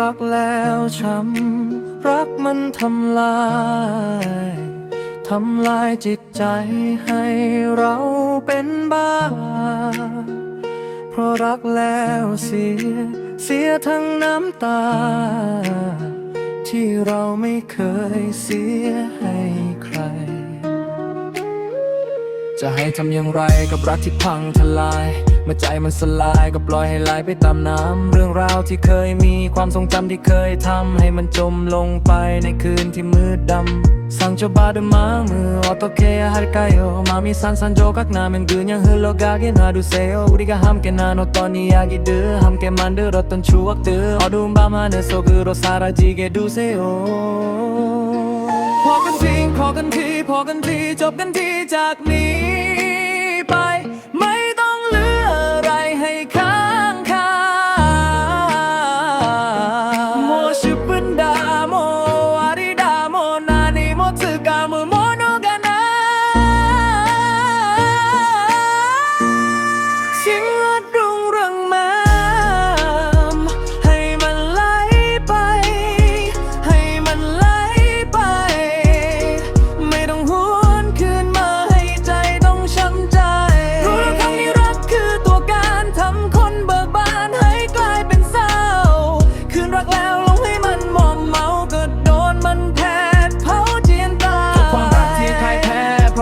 รักแล้วช้ำรักมันทำลายทำลายจิตใจให้เราเป็นบ้า เพราะรักแล้วเสีย เสียทั้งน้ำตา ที่เราไม่เคยเสียให้ จะให้ทำอย่างไรกับรักที่พังทลายเมื่อใจมันสลายก็ปล่อยให้ไหลไปตามน้ำ เรื่องราวที่เคยมีความทรงจำที่เคยทำให้มันจมลงไปในคืนที่มืดดำสั่งเจ้บาดมาเมื่อออโตเคอาฮาร์กายโอมามิซันซันโจกักนามันกุนยังฮึโลกาเกนาดูเซโออุริกาฮัมเกนานโนตอนนี้ยากิดือฮัมเกมันดือรถตันชูวักตือออดูมบามาเนโซกุโรซาราจิเกดูเซโอพอกันจริงพอกันทิ้ พอกันทีจบกันทีจากนี้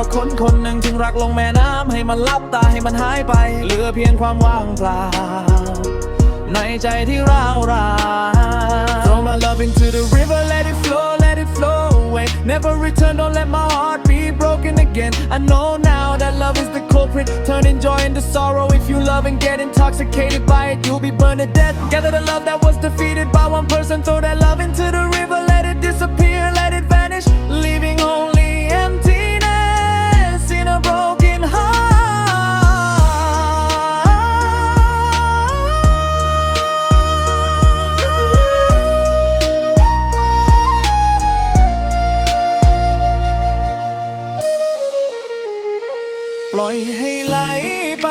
เพราคนคนหนึ่งจึงรักลงแม่น้ำให้มันลับตาให้มันหายไป เหลือเพียงความว่างเปล่า ในใจที่ร้าวราน Throw my love into the river let it flow let it flow away Never return don't let my heart be broken again I know now that love is the culprit Turning joy into sorrow If you love and get intoxicated by it You'll be burned to death Gather the love that was defeated by one person Throw that love into the ปล่อยให้ไหลไป